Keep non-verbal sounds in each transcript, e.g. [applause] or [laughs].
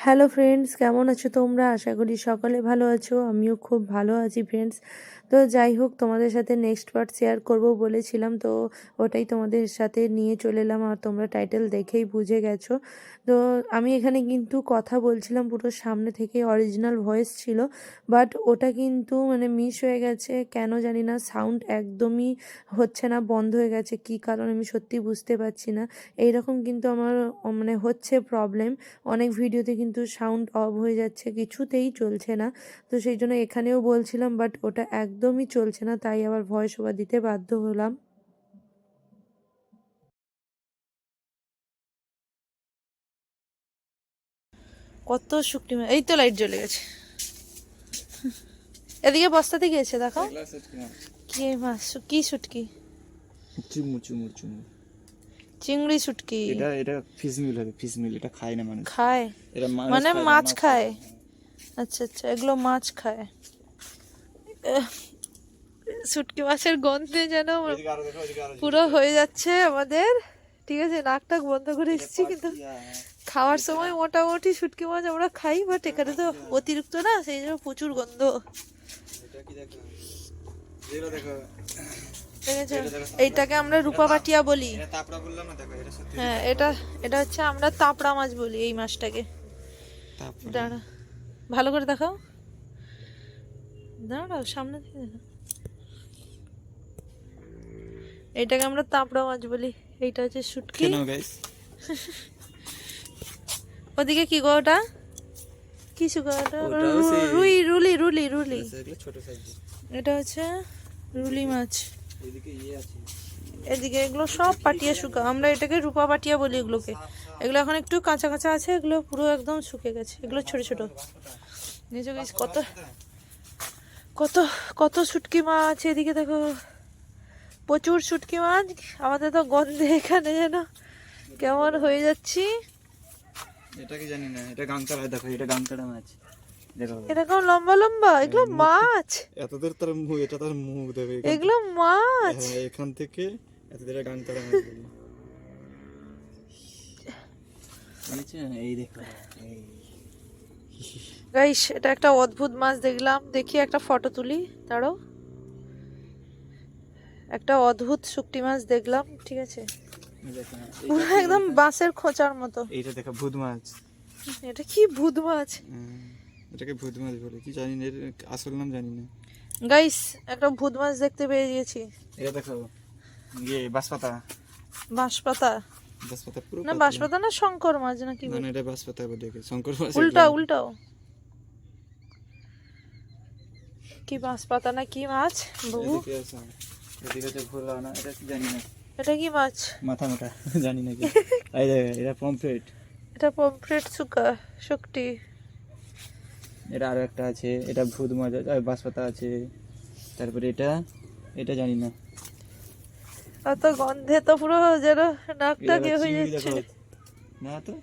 Hello friends কেমন আছো তোমরা? আশা করি সকলে ভালো আছো। আমিও খুব ভালো আছি ফ্রেন্ডস তো যাই হোক, তোমাদের সাথে নেক্সট পার্ট শেয়ার করব বলেছিলাম। তো ওটাই তোমাদের সাথে নিয়ে চলে এলাম আর তোমরা টাইটেল দেখেই বুঝে গেছো। তো আমি এখানে কিন্তু কথা বলছিলাম, পুরো সামনে থেকে অরিজিনাল ভয়েস ছিল। বাট ওটা কিন্তু মানে মিস হয়ে গেছে। কেন জানি না সাউন্ড একদমই হচ্ছে না, বন্ধ হয়ে গেছে। কী কারণ আমি সত্যি বুঝতে পারছি না। এইরকম কিন্তু আমার মানে হচ্ছে প্রবলেম অনেক ভিডিওতে কিন্তু সাউন্ড অফ হয়ে যাচ্ছে কিছুতেই চলছে না। তো সেই জন্য এখানেও বলছিলাম বাট ওটা একদমই চলছে না তাই আবার ভয়েস ওভার দিতে বাধ্য হলাম। কত শুকনি এই তো লাইট জ্বলে গেছে। এদিকে বস্তাতে গিয়েছে দেখো কি মাছ কি শুটকি চুমু চুমু চুমু। চিংড়ি শুটকি। এটা এটা ফিশ মিল হবে ফিশ মিল এটা খায় না মানুষ। খায়? এটা মানে মাছ খায়? আচ্ছা আচ্ছা এগুলো মাছ খায়। শুটকি মাছের গন্ধে যেন পুরো হয়ে যাচ্ছে আমাদের। ঠিক আছে নাক টাক বন্ধ করে এসেছি কিন্তু খাওয়ার সময় মোটামুটি শুটকি মাছ আমরা খাই বাট এখানে তো অতিরিক্ত না সেই জন্য প্রচুর গন্ধ। এইটাকে আমরা রূপা পাটিয়া বলি হ্যাঁ এটা এটা হচ্ছে আমরা তাপড়া মাছ বলি এই মাছটাকে। দাঁড়া ভালো করে দেখাও। দাঁড়াও সামনে থেকে দেখো। এইটাকে আমরা তাপড়া মাছ বলি। এইটা হচ্ছে শুটকি। [laughs] ওদিকে কি গো ওটা? কি শুকা ওটা? রুই রুলি রুলি রুলি এটা হচ্ছে রুলি মাছ। এদিকে ইয়ে আছে। এদিকে এগুলো সব পাটিয়া শুকা আমরা এটাকে রূপা পাটিয়া বলি এগুলোকে। এগুলো এখন একটু কাঁচা কাঁচা আছে এগুলো পুরো একদম শুকে গেছে এগুলো ছোট ছোট। গেছে কত কত কত শুটকি মাছ এদিকে দেখো। প্রচুর শুটকি মাছ আমাদের তো গন্ধে এখানে যেন কেমন হয়ে যাচ্ছি। এটা কি জানি না এটা গাংতাড়া দেখো এটা গাংতাড়া মাছ। এরকম লম্বা লম্বা? এগুলো মাছ। তার মুখ এটা তার মুখ দেখো এগুলো মাছ। হ্যাঁ এখান থেকে? এই দেখো গাইস এটা একটা অদ্ভুত মাছ দেখলাম। দেখি একটা ফটো তুলি তারও একটা অদ্ভুত শুকটি মাছ দেখলাম ঠিক আছে? পুরো একদম বাঁশের খোঁচার মতো। এইটা দেখো ভূত মাছ। এটা কি ভূত মাছ? এটাকে ভূত মাছ বলে। কি জানি না এর আসল নাম জানি না। গাইস একটা ভূত মাছ দেখতে পেয়ে গেছি। এটা দেখো ইয়ে বাঁশপাতা। বাঁশপাতা। বাঁশপাতা পুরো না। বাঁশপাতা না শঙ্কর মাছ না কি না এটা বাঁশপাতা বলে শঙ্কর মাছ উল্টা। উল্টাও। কি বাঁশপাতা না কি মাছ বাবু এদিকে ভোলা না এটা কি জানি না। এটা কি মাছ? মাথা মোটা [laughs] জানি না কি। [laughs] এটা পমফ্রেট এটা পমফ্রেট শুকা শুকটি। এটা আরও একটা আছে এটা ভূত আর বাঁশপাতা আছে তারপরে এটা এটা জানি না। অত গন্ধে তো পুরো যেন নাকটা এটা কে হয়ে যাচ্ছে। না তো?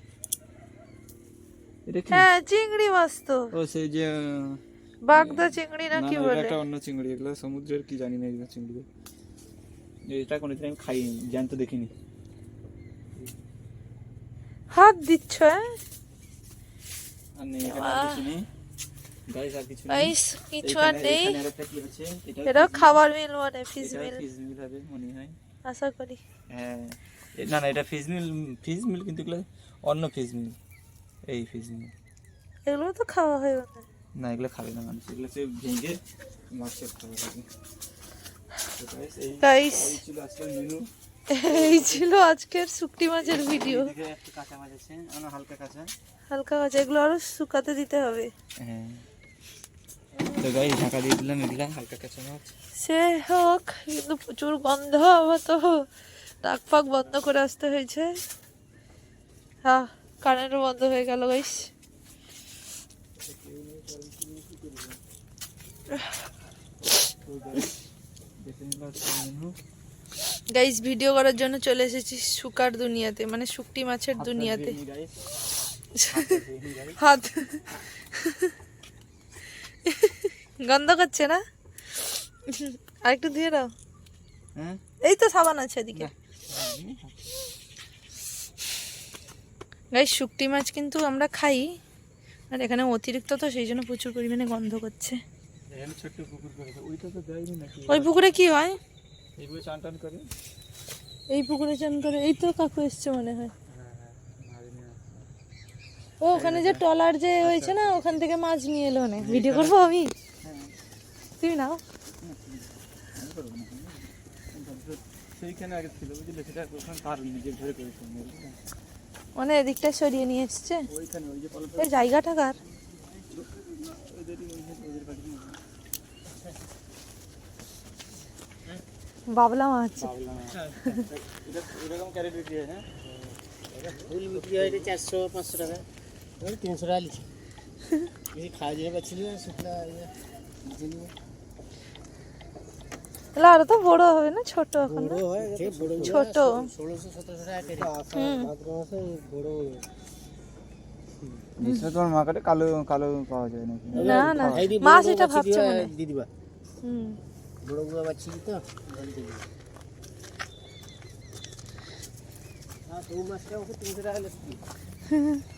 এটা কি? হ্যাঁ চিংড়ি মাছ তো। ও সেই যে বাগদা চিংড়ি না কি না, এটা বলে? একটা অন্য চিংড়ি এগুলো সমুদ্রের কি জানি না এগুলো চিংড়ি এটা কোনোদিন আমি খাইনি জ্যান্ত দেখিনি। হাত দিচ্ছ হ্যাঁ? আর নেই এখানে কিছু নেই গাইস কিছু আর নেই। এটা খাবার মিল মানে ফিশ মিল ফিশ মিল হবে মনে হয়। আশা করি। হ্যাঁ। না না এটা ফিশ মিল ফিশ মিল কিন্তু এগুলো অন্য ফিশ মিল এই ফিশ মিল এগুলো তো খাওয়া হয় না। এগুলো খাবে না মানুষ। এগুলো সে ভেঙে মাছের এই গাইস এই ছিল আজকের শুকটি মাছের ভিডিও কাঁচা মাছ আছে। হালকা কাঁচা। হালকা মাছ এগুলো আরও শুকাতে দিতে হবে। হ্যাঁ। তো গাই ঢাকা দিয়ে দিলাম এগুলা হালকা কাঁচা মাছ। সে হোক কিন্তু প্রচুর গন্ধ আমার তো নাক ফাক বন্ধ করে আসতে হয়েছে। হ্যাঁ বন্ধ হয়ে গেল গাইস গাইস ভিডিও করার জন্য চলে এসেছি শুকার দুনিয়াতে মানে শুকটি মাছের দুনিয়াতে। হাত গন্ধ করছে না? আরেকটু দিয়ে দাও। হ্যাঁ? এই তো সাবান আছে এদিকে। গাই শুকটি মাছ কিন্তু আমরা খাই আর এখানে অতিরিক্ত তো সেই জন্য প্রচুর পরিমাণে গন্ধ করছে। ওই পুকুরে কি হয়? এই পুকুরে চান করে এই তো কাকু এসছে মনে হয় হ্যাঁ হ্যাঁ মাঝে নিয়ে আসছে। ও ওখানে যে টলার যে হয়েছে না ওখান থেকে মাছ নিয়ে এলো না। ভিডিও করব আমি? হ্যাঁ তুমি নাও। আমি করব সেইখানে আগে ছিল বুঝলে? সেটা ওখানে তার নিজে ঘরে করেছে। মানে এদিকটা সরিয়ে নিয়ে এসছে। ওইখানে ওই যে পলপ এই জায়গাটা কার? বাবলা মাছ। এটা এরকম ক্যারেট বিক্রি হয় হ্যাঁ? ফুল বিক্রি হয় চারশো পাঁচশো টাকা। ওই তিনশো টাকা লিখি বেশি খাওয়া যেতে পারছিল না শুকনা তাহলে আরও তো বড় হবে না? ছোট এখন ছোট। ষোলোশো সতেরোশো টাকা তোমার মার্কেটে কালো কালো পাওয়া যায় নাকি? না না বড় মাছি ভাবছে মনে। হুম। বড় বড় বাচ্চি তো। হ্যাঁ দু মাসটা ওকে তিনশো টাকা [laughs]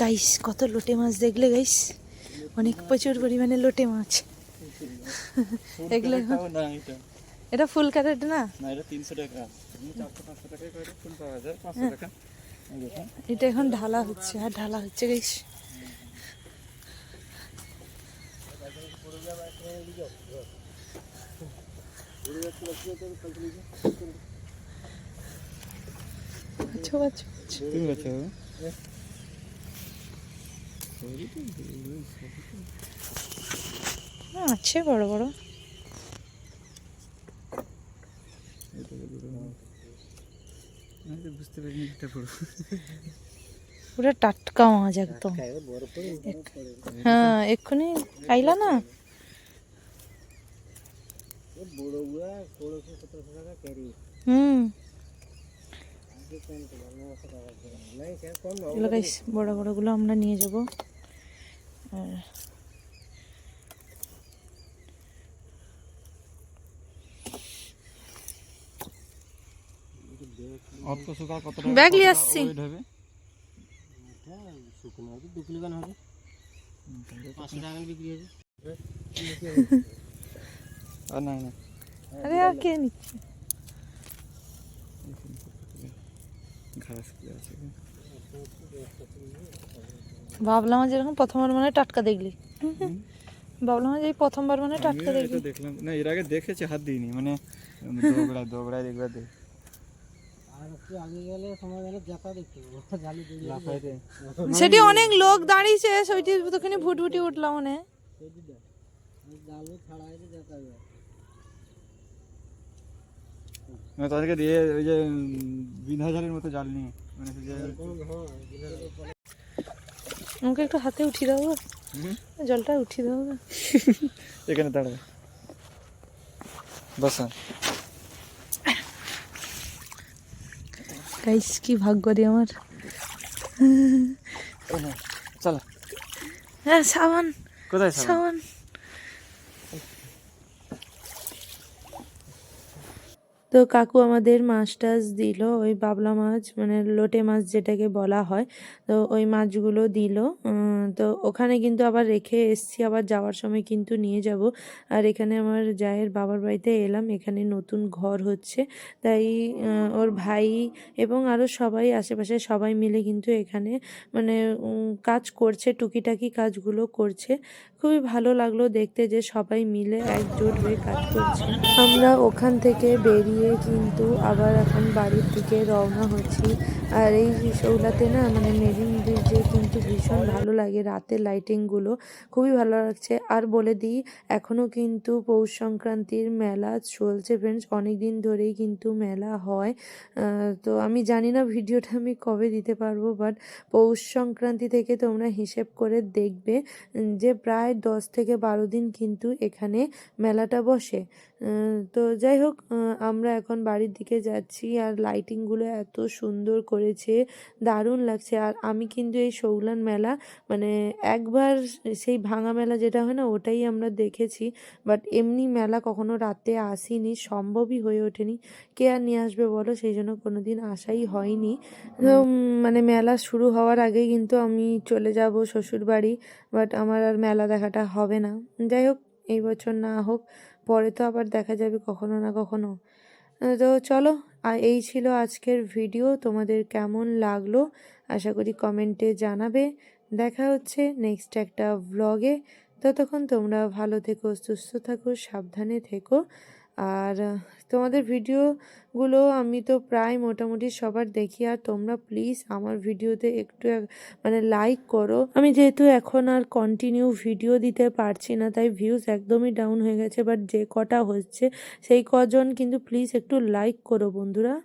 গাইস কত লোটে মাছ দেখলে গাইস অনেক প্রচুর পরিমাণে লোটে মাছ। এগুলো এটা ফুল ক্যারেট না? এটা দেখুন এটা এখন ঢালা হচ্ছে আর ঢালা হচ্ছে গাইস তুমি গেছো হ্যাঁ, আছে বড় বড়। বুঝতে পারিনি এটা বড় পুরো টাটকা মাছ একদম। হ্যাঁ এক্ষুনি খাইলা না? হুম কম তো ভালো মতো টাকা করে নাই সে কম না এগুলো গাইস বড় বড়গুলো আমরা নিয়ে যাব। আর ব্যাগ নিয়ে আসছি। আর আরে আর কে নিচ্ছে? [laughs] ঘাস কি আছে ভাবলাম যে এরকম প্রথমবার মানে টাটকা দেখলি। ভাবলাম যে এই প্রথমবার মানে টাটকা আমিও দেখলি। এটা দেখলাম। না এর আগে দেখেছি হাত দিইনি। মানে দোগড়া দোগড়ায় দেখবা দে আর একটু আগে গেলে সময় গেলে জাতা দেখতে পাবো। [laughs] জালি দিয়ে লাফাইতে সেটি অনেক লোক দাঁড়িয়েছে সেইটি তখনই ভুটভুটি উঠলাম মনে জালে ছাড়া হয়েছে জাতা যায় মানে তাদেরকে দিয়ে ওই যে বিন্ধাঝালের মতো জাল নিয়ে। মানে আমাকে একটু হাতে উঠিয়ে দাও জলটা উঠিয়ে দাও এখানে দাঁড়াবে বসা গাইস কি ভাগ্য রে আমার। চলো। হ্যাঁ সাবান। কোথায় সাবান? তো কাকু আমাদের মাছ টাছ দিল, ওই বাবলা মাছ মানে লোটে মাছ যেটাকে বলা হয়। তো ওই মাছগুলো দিল তো ওখানে কিন্তু আবার রেখে এসছি, আবার যাওয়ার সময় কিন্তু নিয়ে যাব। আর এখানে আমার জায়ের বাবার বাড়িতে এলাম, এখানে নতুন ঘর হচ্ছে। তাই ওর ভাই এবং আরও সবাই, আশেপাশে সবাই মিলে কিন্তু এখানে মানে কাজ করছে, টুকিটাকি কাজগুলো করছে। খুবই ভালো লাগল দেখতে যে সবাই মিলে একজোট হয়ে কাজ করছে। আমরা ওখান থেকে বেরিয়ে কিন্তু আবার এখন বাড়ির দিকে রওনা হচ্ছি। আর এই শৌলাতে না মানে মেরিন ব্রিজে কিন্তু ভীষণ ভালো লাগে রাতের লাইটিংগুলো খুবই ভালো লাগছে। আর বলে দিই এখনও কিন্তু পৌষ সংক্রান্তির মেলা চলছে ফ্রেন্ডস অনেক দিন ধরেই কিন্তু মেলা হয়। তো আমি জানি না ভিডিওটা আমি কবে দিতে পারব বাট পৌষ সংক্রান্তি থেকে তোমরা হিসেব করে দেখবে যে প্রায় দশ থেকে বারো দিন কিন্তু এখানে মেলাটা বসে। তো যাই হোক আমরা এখন বাড়ির দিকে যাচ্ছি আর লাইটিংগুলো এত সুন্দর করেছে, দারুণ লাগছে। আর আমি কিন্তু এই শৌলান মেলা মানে একবার সেই ভাঙা মেলা যেটা হয় না, ওটাই আমরা দেখেছি। বাট এমনি মেলা কখনো রাতে আসিনি, সম্ভবই হয়ে ওঠেনি। কে আর নিয়ে আসবে বলো? সেই জন্য কোনো দিন আসাই হয়নি। মানে মেলা শুরু হওয়ার আগেই কিন্তু আমি চলে যাব শ্বশুর বাড়ি বাট আমার আর মেলা দেখাটা হবে না। যাই হোক, এই বছর না হোক, পরে তো আবার দেখা যাবে কখনো না কখনো। তো চলো আর এই ছিল আজকের ভিডিও। তোমাদের কেমন লাগল? আশা করি কমেন্টে জানাবে। দেখা হচ্ছে নেক্সট একটা ব্লগে ততক্ষণ তোমরা ভালো থেকো, সুস্থ থাকো, সাবধানে থেকো। আর তোমাদের ভিডিওগুলো আমি তো প্রায় মোটামুটি সবার দেখি। আর তোমরা প্লিজ আমার ভিডিওতে একটু এক- মানে লাইক করো। আমি যেহেতু এখন আর কন্টিনিউ ভিডিও দিতে পারছি না, তাই ভিউজ একদমই ডাউন হয়ে গেছে বাট যে কটা হচ্ছে, সেই কজন কিন্তু প্লিজ একটু লাইক করো বন্ধুরা।